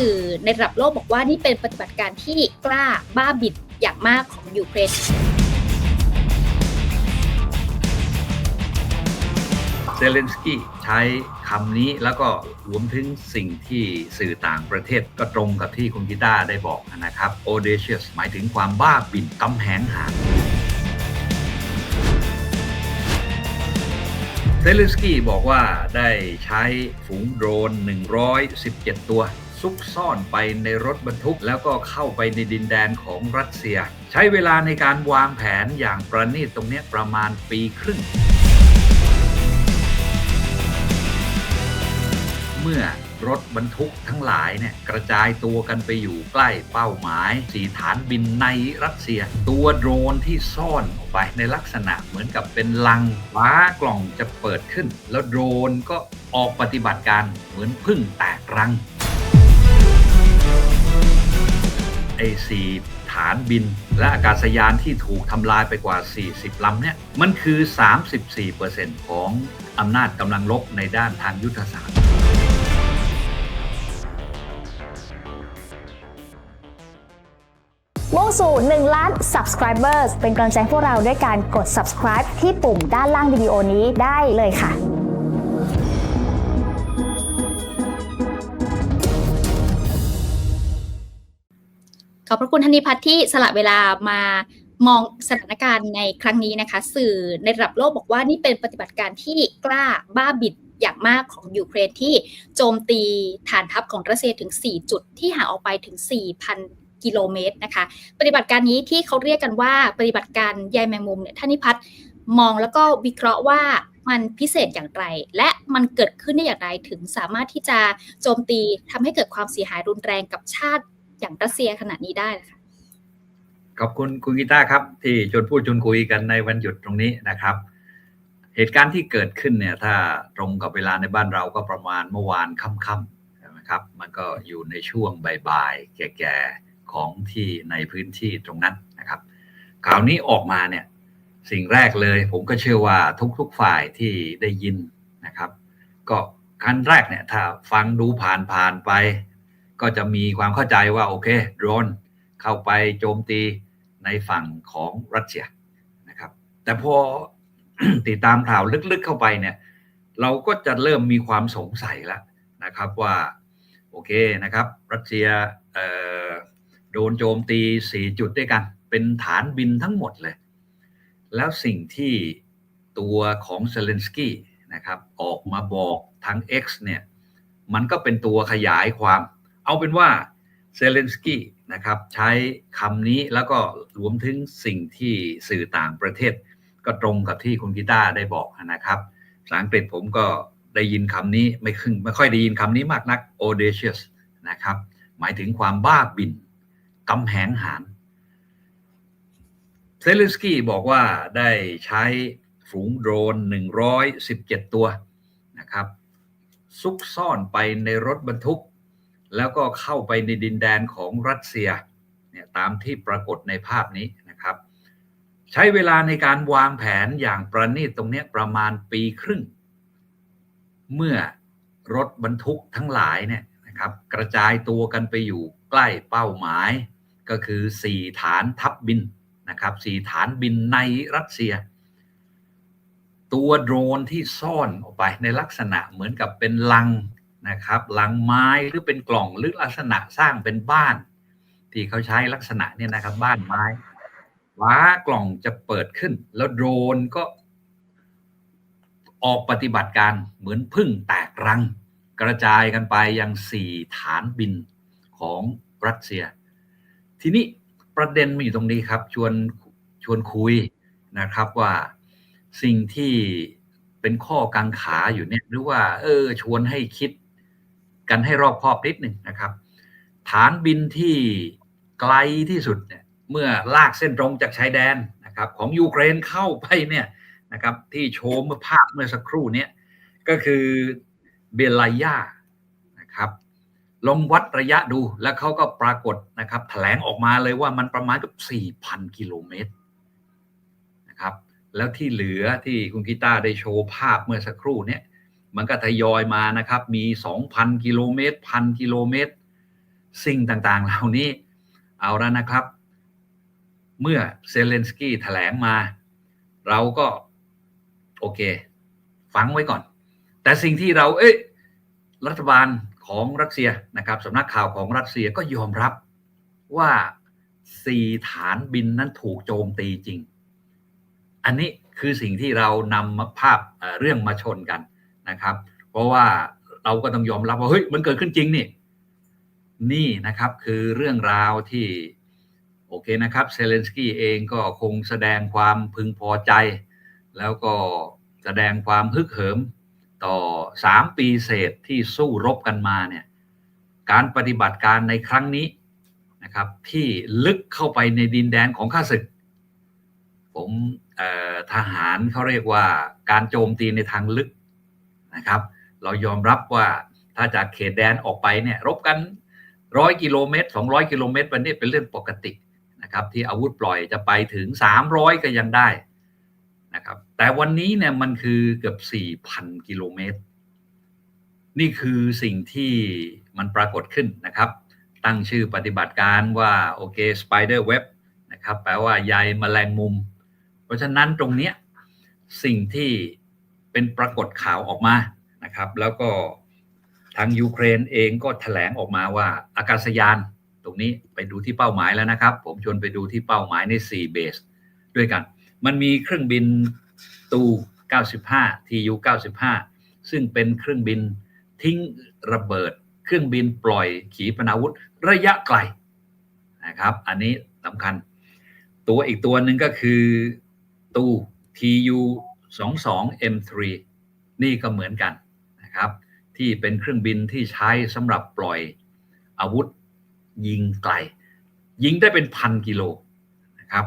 สื่อในระดับโลกบอกว่านี่เป็นปฏิบัติการที่กล้าบ้าบิดอย่างมากของยูเครนเซเลนสกี้ใช้คำนี้แล้วก็รวมถึงสิ่งที่สื่อต่างประเทศก็ตรงกับที่คุณกีตาร์ได้บอกนะครับ audacious หมายถึงความบ้าบิ่นกำแหงหางเซเลนสกี้บอกว่าได้ใช้ฝูงโดรน 117 ตัว ซุกซ่อนไปในรถบรรทุก แล้วก็เข้าไปในดินแดนของรัสเซีย ใช้เวลาในการวางแผนอย่างประณีตตรงนี้ประมาณปีครึ่ง เมื่อรถบรรทุกทั้งหลายเนี่ยกระจายตัวกันไปอยู่ใกล้เป้าหมายสี่ฐานบินในรัสเซีย ตัวโดรนที่ซ่อนออกไปในลักษณะเหมือนกับเป็นลังฟ้ากล่องจะเปิดขึ้น แล้วโดรนก็ออกปฏิบัติการเหมือนพึ่งแตกรัง ไอ้สี่ฐานบิน และอากาศยานที่ถูกทำลายไปกว่า 40 ลำเนี่ย มันคือ 34%ของอำนาจกำลังลบในด้านทางยุทธศาสตร์มุ่งสู่ 1 ล้าน subscribers เป็นกำลังใจให้พวกเราด้วยการกด subscribe ที่ปุ่มด้านล่างวิดีโอนี้ได้เลยค่ะ ขอบพระคุณธนิพัฒน์ที่สละเวลามามองสถานการณ์ในครั้งนี้นะคะ สื่อในระดับโลกบอกว่านี่เป็นปฏิบัติการที่กล้าบ้าบิดอย่างมากของยูเครนที่โจมตีฐานทัพของรัสเซียถึง 4 จุดที่ห่างออกไปถึง 4,000 กิโลเมตรนะคะ ปฏิบัติการนี้ที่เขาเรียกกันว่าปฏิบัติการใยแมงมุมเนี่ยท่านิพัฒน์มองแล้วก็วิเคราะห์ว่ามันพิเศษอย่างไร และมันเกิดขึ้นได้อย่างไรถึงสามารถที่จะโจมตีทำให้เกิดความเสียหายรุนแรงกับชาติ อย่างรัสเซียขนาดนี้ได้นะคะขอบคุณคุณกีตาร์ครับ ที่ชวนพูดชวนคุยกันในวันหยุดตรงนี้นะครับ เหตุการณ์ที่เกิดขึ้นเนี่ย ถ้าตรงกับเวลาในบ้านเราก็ประมาณเมื่อวานค่ำๆใช่ไหมครับ มันก็อยู่ในช่วงบ่ายๆแก่ๆของที่ในพื้นที่ตรงนั้นนะครับข่าวนี้ออกมาเนี่ย สิ่งแรกเลย ผมก็เชื่อว่าทุกๆฝ่ายที่ได้ยินนะครับ ก็ขั้นแรกเนี่ย ถ้าฟังดูผ่านๆไป ก็จะมีความเข้าใจว่าโอเคโดรนเข้าไปโจมตีในฝั่งของรัสเซียนะครับ แต่พอติดตามข่าวลึกๆเข้าไปเนี่ย เราก็จะเริ่มมีความสงสัยแล้วนะครับว่าโอเคนะครับ รัสเซียโดนโจมตี 4 จุดด้วยกัน เป็นฐานบินทั้งหมดเลย แล้วสิ่งที่ตัวของเซเลนสกี้นะครับ ออกมาบอกทาง X เนี่ย มันก็เป็นตัวขยายความ เอาเป็นว่าเซเลนสกี้นะครับใช้คำนี้แล้วก็รวมถึงสิ่งที่สื่อต่างประเทศ ก็ตรงกับที่คุณกีตาร์ได้บอกนะครับภาษาอังกฤษผมก็ได้ยินคำนี้ไม่คึงไม่ค่อยได้ยินคำนี้มากนัก audacious นะครับ หมายถึงความบ้าบินกำแหงหานเซเลนสกี้บอกว่าได้ใช้ฝูงโดรน 117 ตัวนะครับ ซุกซ่อนไปในรถบรรทุก แล้วก็เข้าไปในดินแดนของรัสเซียเนี่ยตามที่ปรากฏในภาพนี้นะครับ ใช้เวลาในการวางแผนอย่างประณีตตรงเนี้ยประมาณปีครึ่ง เมื่อรถบรรทุกทั้งหลายเนี่ยนะครับกระจายตัวกันไปอยู่ใกล้เป้าหมาย ก็คือ 4 ฐานทัพบินนะครับ4ฐานบินในรัสเซีย ตัวโดรนที่ซ่อนออกไปในลักษณะเหมือนกับเป็นลัง นะครับหลังไม้หรือเป็นกล่องหรือลักษณะสร้างเป็นบ้าน ที่เขาใช้ลักษณะเนี่ยนะครับ บ้านไม้ว้ากล่องจะเปิดขึ้น แล้วโดรนก็ออกปฏิบัติการเหมือนพึ่งแตกรัง กระจายกันไปยังสี่ฐานบินของรัสเซีย ทีนี้ประเด็นมาอยู่ตรงนี้ครับ ชวนชวนคุยนะครับว่าสิ่งที่เป็นข้อกังขาอยู่เนี่ยหรือว่า เออ ชวนให้คิด กันให้รอบคอบนิดหนึ่งนะครับ ฐานบินที่ไกลที่สุดเนี่ยเมื่อลากเส้นตรงจากชายแดนนะครับของยูเครนเข้าไปเนี่ยนะครับที่โชว์เมื่อภาพเมื่อสักครู่เนี้ก็คือเบลายานะครับลองวัดระยะดูแล้วเขาก็ปรากฏนะครับแถลงออกมาเลยว่ามันประมาณกับ4,000 กิโลเมตรนะครับแล้วที่เหลือที่คุณกีตาร์ได้โชว์ภาพเมื่อสักครู่เนี้ มันก็ทยอยมานะครับ มี 2,000 กิโลเมตรพันกิโลเมตร สิ่งต่างๆ เหล่านี้เอาแล้วนะครับ เมื่อเซเลนสกี้แถลงมา เราก็ โอเค ฟังไว้ก่อน แต่สิ่งที่เรา เอ้ยรัฐบาลของรัสเซียนะครับสำนักข่าวของรัสเซียก็ยอมรับว่าสี่ฐานบินนั้นถูกโจมตีจริง อันนี้คือสิ่งที่เรานำมาภาพเอ่อเรื่องมาชนกัน นะครับ เพราะว่าเราก็ต้องยอมรับว่าเฮ้ยมันเกิดขึ้นจริงนี่นี่นะครับคือเรื่องราวที่โอเคนะครับเซเลนสกี้เองก็คงแสดงความพึงพอใจ แล้วก็แสดงความฮึกเหิมต่อสามปีเศษที่สู้รบกันมาเนี่ยการปฏิบัติการในครั้งนี้นะครับ ที่ลึกเข้าไปในดินแดนของข้าศึก ผมทหารเขาเรียกว่าการโจมตีในทางลึก นะครับ เรายอมรับว่าถ้าจากเขตแดนออกไปเนี่ยรบกันร้อยกิโลเมตรสองร้อยกิโลเมตรวันนี้เป็นเรื่องปกตินะครับที่อาวุธปล่อยจะไปถึงสามร้อยก็ยังได้นะครับแต่วันนี้เนี่ยมันคือเกือบสี่พันกิโลเมตร นี่คือสิ่งที่มันปรากฏขึ้นนะครับ ตั้งชื่อปฏิบัติการว่าโอเค Spider Web นะครับแปลว่าใยแมลงมุม เพราะฉะนั้นตรงเนี้ยสิ่งที่ เป็นปรากฏข่าวออกมานะครับ แล้วก็ทางยูเครนเองก็แถลงออกมาว่าอากาศยาน ตรงนี้ไปดูที่เป้าหมายแล้วนะครับ ผมชวนไปดูที่เป้าหมายใน 4 เบส ด้วยกัน มันมีเครื่องบินตู 95 TU 95 ซึ่งเป็นเครื่องบินทิ้งระเบิด เครื่องบินปล่อยขีปนาวุธระยะไกลนะครับ อันนี้สำคัญ ตัวอีกตัวหนึ่งก็คือตู TU 22 M3 นี่ก็เหมือนกันนะครับที่เป็นเครื่องบินที่ใช้สำหรับปล่อยอาวุธยิงไกล ยิงได้เป็นพันกิโลนะครับ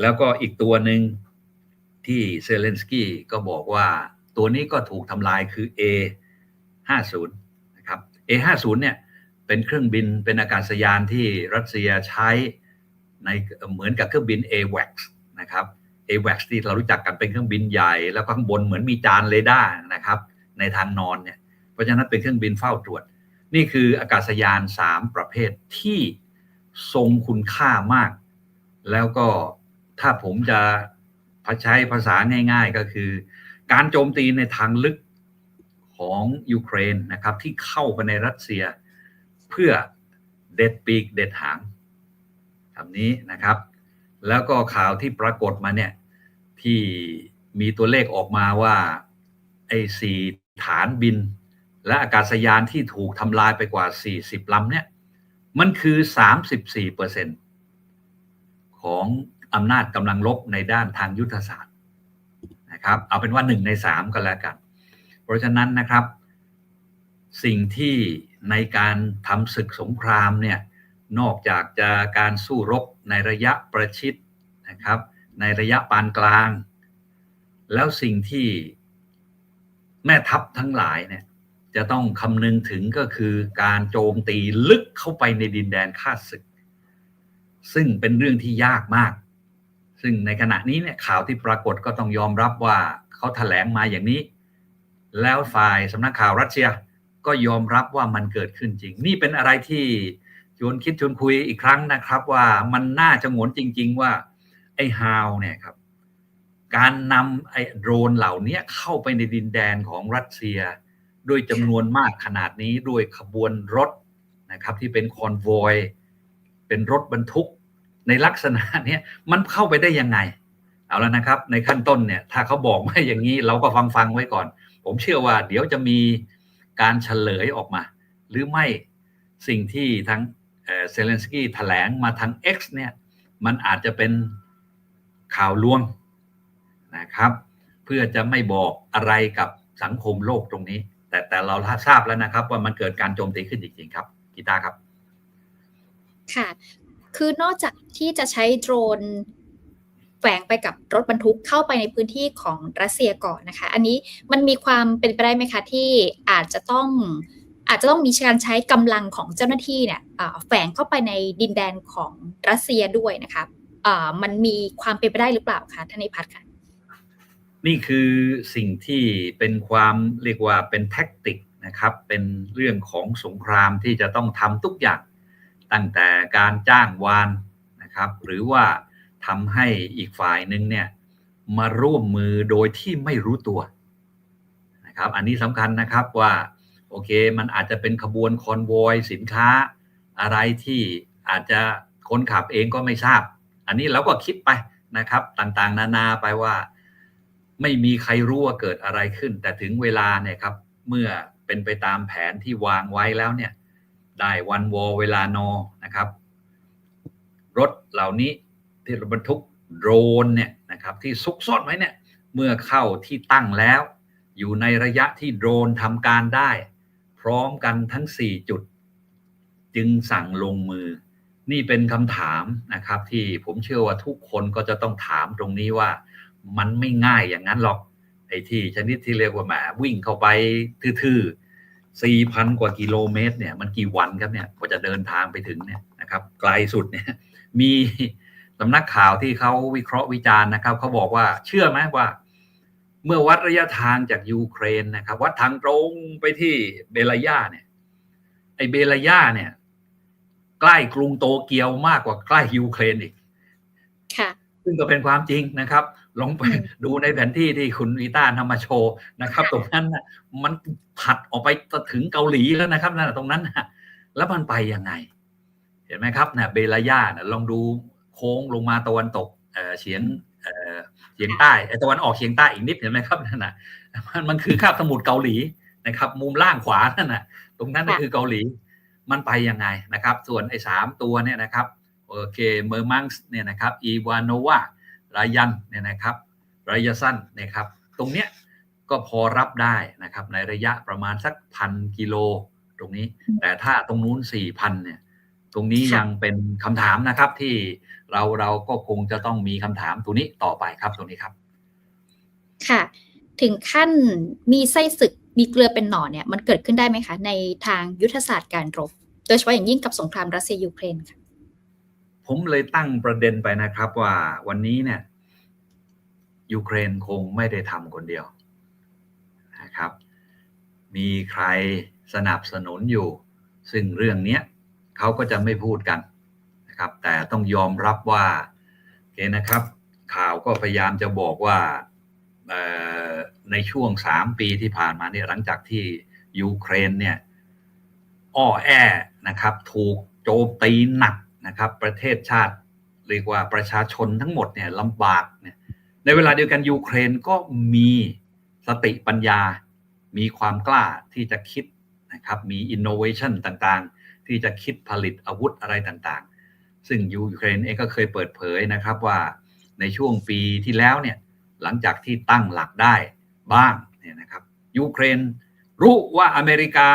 แล้วก็อีกตัวหนึ่งที่เซเลนสกี้ก็บอกว่าตัวนี้ก็ถูกทำลายคือ A50 นะครับ A50 เนี่ยเป็นเครื่องบินเป็นอากาศยานที่รัสเซียใช้ในเหมือนกับเครื่องบิน AWACS นะครับ a w a c ที่เรารู้จักกันเป็นเครื่องบินใหญ่ แล้วก็ข้างบนเหมือนมีจานเรดาร์นะครับ ในทางนอนเนี่ยเพราะฉะนั้นเป็นเครื่องบินเฝ้าตรวจ นี่คืออากาศยาน 3 ประเภทที่ทรงคุณค่ามาก แล้วก็ถ้าผมจะใช้ภาษาง่าย ๆ ก็คือ การโจมตีในทางลึกของยูเครนนะครับที่เข้าไปในรัสเซีย เพื่อเด็ดปีกเด็ดหางคำนี้นะครับ แล้วก็ข่าวที่ปรากฏมาเนี่ย ที่มีตัวเลขออกมาว่าไอ้สี่ฐานบิน และอากาศยานที่ถูกทำลายไปกว่า 40ลำเนี่ย มันคือ 34เปอร์เซ็นของอำนาจกำลังลบในด้านทางยุทธศาสตร์นะครับ เอาเป็นว่าหนึ่งในสามก็แล้วกัน เพราะฉะนั้นนะครับ สิ่งที่ในการทำศึกสงครามเนี่ย นอกจากจะการสู้รบ ในระยะประชิดนะครับ ในระยะปานกลาง แล้วสิ่งที่แม่ทัพทั้งหลายเนี่ยจะต้องคำนึงถึงก็คือการโจมตีลึกเข้าไปในดินแดนข้าศึก ซึ่งเป็นเรื่องที่ยากมาก ซึ่งในขณะนี้เนี่ยข่าวที่ปรากฏก็ต้องยอมรับว่าเขาแถลงมาอย่างนี้ แล้วฝ่ายสำนักข่าวรัสเซียก็ยอมรับว่ามันเกิดขึ้นจริง นี่เป็นอะไรที่ ชวนคิดชวนคุยอีกครั้งนะครับ ว่ามันน่าจะหงวนจริง ๆ ว่าไอ้ฮาวเนี่ยครับ การนำไอ้โดรนเหล่านี้เข้าไปในดินแดนของรัสเซีย ด้วยจำนวนมากขนาดนี้ด้วยขบวนรถนะครับ ที่เป็นคอนโวยเป็นรถบรรทุกในลักษณะนี้มันเข้าไปได้ยังไง เอาแล้วนะครับ ในขั้นต้นเนี่ย ถ้าเขาบอกมาอย่างนี้เราก็ฟังฟังๆไว้ก่อน ผมเชื่อว่าเดี๋ยวจะมีการเฉลยออกมา หรือไม่สิ่งที่ทั้ง เซเลนสกี้แถลงมาทาง X เนี่ยมันอาจจะเป็นข่าวลวงนะครับ เพื่อจะไม่บอกอะไรกับสังคมโลกตรงนี้ แต่แต่เราทราบแล้วนะครับ ว่ามันเกิดการโจมตีขึ้นจริงๆครับกีตาครับ ค่ะ คือนอกจากที่จะใช้โดรนแฝงไปกับรถบรรทุกเข้าไปในพื้นที่ของรัสเซียก่อนนะคะ อันนี้มันมีความเป็นไปได้ไหมคะที่อาจจะต้อง อาจจะต้องมีการใช้กำลังของเจ้าหน้าที่เนี่ยแฝงเข้าไปในดินแดนของรัสเซียด้วยนะคะมันมีความเป็นไปได้หรือเปล่าคะธนิพัฒน์คะนี่คือสิ่งที่เป็นความเรียกว่าเป็นแท็กติกนะครับ เป็นเรื่องของสงครามที่จะต้องทำทุกอย่าง ตั้งแต่การจ้างวานนะครับ หรือว่าทำให้อีกฝ่ายหนึ่งเนี่ยมาร่วมมือโดยที่ไม่รู้ตัวนะครับ อันนี้สำคัญนะครับว่า โอเค มันอาจจะเป็นขบวนคอนโวยสินค้าอะไรที่อาจจะคนขับเองก็ไม่ทราบ อันนี้เราก็คิดไปนะครับ ต่างๆ นานาไปว่าไม่มีใครรู้ว่าเกิดอะไรขึ้น แต่ถึงเวลาเนี่ยครับ เมื่อเป็นไปตามแผนที่วางไว้แล้วเนี่ย ได้วันวอเวลานอนะครับ รถเหล่านี้ที่บรรทุกโดรนเนี่ยนะครับที่ซุกซ่อนไว้เนี่ย เมื่อเข้าที่ตั้งแล้ว อยู่ในระยะที่โดรนทำการได้ พร้อมกันทั้ง 4 จุด จึงสั่งลงมือ นี่เป็นคำถามนะครับ ที่ผมเชื่อว่าทุกคนก็จะต้องถามตรงนี้ว่า มันไม่ง่ายอย่างนั้นหรอกไอ้ที่ชนิดที่เรียกว่าแหมวิ่งเข้าไปทื่อๆสี่พันกว่ากิโลเมตรเนี่ยมันกี่วันครับเนี่ยกว่าจะเดินทางไปถึงเนี่ยนะครับ ไกลสุดเนี่ยมีสำนักข่าวที่เขาวิเคราะห์วิจารณ์นะครับเขาบอกว่าเชื่อไหมว่า เมื่อวัดระยะทางจากยูเครนนะครับ วัดทางตรงไปที่เบลายาเนี่ยไอเบลายาเนี่ย ใกล้กรุงโตเกียวมากกว่าใกล้ยูเครนอีก ค่ะ ซึ่งก็เป็นความจริงนะครับ ลองไปอืมดูในแผนที่ที่คุณวีต้านำมาโชว์นะครับค่ะตรงนั้นน่ะมันถัดออกไปถึงเกาหลีแล้วนะครับนั่นนะตรงนั้นนะแล้วมันไปยังไง เห็นไหมครับเนี่ยเบลายาเนี่ยลองดูโค้งลงมาตะวันตกเอ่อเฉียง เฉียงใต้เอ่อตะวันออกเฉียงใต้อีกนิดเห็นไหมครับนั่นน่ะมันมันคือคาบสมุทรเกาหลีนะครับ มุมล่างขวานั่นน่ะ ตรงนั้นน่ะค่ะคือเกาหลี มันไปยังไงนะครับ ส่วนไอ้สามตัวเนี่ยนะครับโอเคเมอร์มังส์เนี่ยนะครับอีวานโนวารายันเนี่ยนะครับระยสั้นนะครับ ตรงเนี้ยก็พอรับได้นะครับ ในระยะประมาณสักพันกิโลตรงนี้ แต่ถ้าตรงนู้นสี่พันเนี่ย ตรงนี้ค่ะยังเป็นคำถามนะครับ ที่เราเราก็คงจะต้องมีคำถามตัวนี้ต่อไปครับตรงนี้ครับ ค่ะ ถึงขั้นมีไส้ศึกมีเกลือเป็นหนอนเนี่ยมันเกิดขึ้นได้ไหมคะ ในทางยุทธศาสตร์การรบ โดยเฉพาะอย่างยิ่งกับสงครามรัสเซียยูเครนค่ะผมเลยตั้งประเด็นไปนะครับว่าวันนี้เนี่ยยูเครนคงไม่ได้ทำคนเดียวนะครับ มีใครสนับสนุนอยู่ ซึ่งเรื่องเนี้ย เขาก็จะไม่พูดกันนะครับ แต่ต้องยอมรับว่าโอเคนะครับ ข่าวก็พยายามจะบอกว่าในช่วงสามปีที่ผ่านมาเนี่ยหลังจากที่ยูเครนเนี่ยอ้อแอนะครับ ถูกโจมตีหนักนะครับ ประเทศชาติเรียกว่าประชาชนทั้งหมดเนี่ยลำบากเนี่ยในเวลาเดียวกันยูเครนก็มีสติปัญญา มีความกล้าที่จะคิดนะครับ มีอินโนเวชันต่างๆ ที่จะคิดผลิตอาวุธอะไรต่างๆ ซึ่งยูเครนเองก็เคยเปิดเผยนะครับว่าในช่วงปีที่แล้วเนี่ยหลังจากที่ตั้งหลักได้บ้างเนี่ยนะครับยูเครนรู้ว่าอเมริกา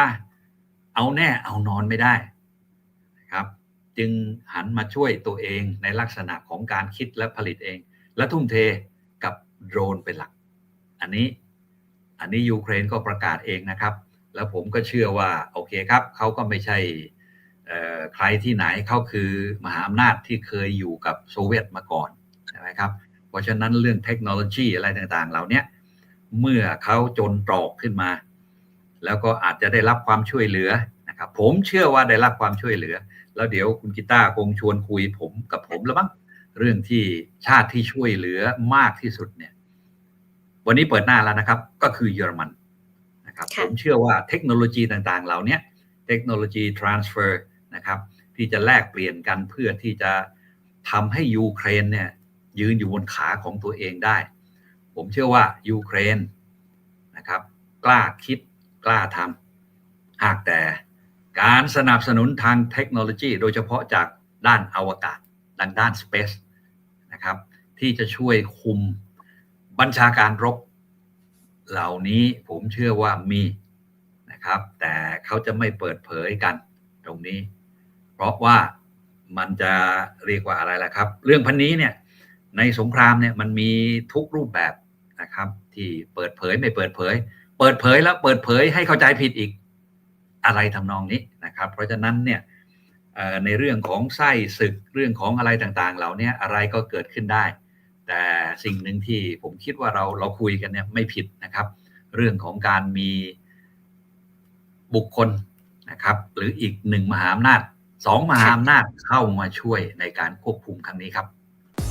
เอาแน่เอานอนไม่ได้นะครับจึงหันมาช่วยตัวเองในลักษณะของการคิดและผลิตเอง และทุ่มเทกับโดรนเป็นหลัก อันนี้อันนี้ยูเครนก็ประกาศเองนะครับ แล้วผมก็เชื่อว่าโอเคครับเขาก็ไม่ใช่ ใครที่ไหนเขาคือมหาอำนาจที่เคยอยู่กับโซเวียตมาก่อนใช่ไหมครับ เพราะฉะนั้นเรื่องเทคโนโลยีอะไรต่างๆ เหล่าเนี้ยเมื่อเขาจนตรอกขึ้นมา แล้วก็อาจจะได้รับความช่วยเหลือนะครับผมเชื่อว่าได้รับความช่วยเหลือ แล้วเดี๋ยวคุณกีตาร์คงชวนคุยผมกับผมแล้วมั้งเรื่องที่ชาติที่ช่วยเหลือมากที่สุดเนี่ย วันนี้เปิดหน้าแล้วนะครับ ก็คือเยอรมันนะครับค่ะผมเชื่อว่าเทคโนโลยีต่างๆ เหล่าเนี้ยเทคโนโลยี transfer นะครับ ที่จะแลกเปลี่ยนกันเพื่อที่จะทำให้ยูเครนเนี่ยยืนอยู่บนขาของตัวเองได้ ผมเชื่อว่ายูเครนนะครับกล้าคิดกล้าทำหากแต่การสนับสนุนทางเทคโนโลยี โดยเฉพาะจากด้านอวกาศดังด้าน Space นะครับ ที่จะช่วยคุมบัญชาการรบ เหล่านี้ผมเชื่อว่ามีนะครับ แต่เขาจะไม่เปิดเผยกันตรงนี้ เพราะว่ามันจะเรียกว่าอะไรล่ะครับ เรื่องพันนี้เนี่ยในสงครามเนี่ยมันมีทุกรูปแบบนะครับ ที่เปิดเผยไม่เปิดเผย เปิดเผยแล้วเปิดเผยให้เข้าใจผิดอีกอะไรทำนองนี้นะครับ เพราะฉะนั้นเนี่ยในเรื่องของไส้ศึกเรื่องของอะไรต่างๆ เหล่านี้อะไรก็เกิดขึ้นได้ แต่สิ่งหนึ่งที่ผมคิดว่าเราเราคุยกันเนี่ยไม่ผิดนะครับ เรื่องของการมีบุคคลนะครับ หรืออีกหนึ่งมหาอำนาจ สองมหาอำนาจเข้ามาช่วยในการควบคุมครั้งนี้ครับ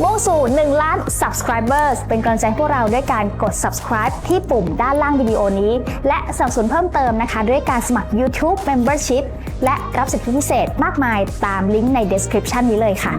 มุ่งสู่1ล้าน subscribers เป็นกำลังใจให้พวกเราด้วยการกด subscribe ที่ปุ่มด้านล่างวิดีโอนี้ และสนับสนุนเพิ่มเติมนะคะ ด้วยการสมัคร YouTube Membership และรับสิทธิพิเศษมากมายตามลิงก์ใน description นี้เลยค่ะ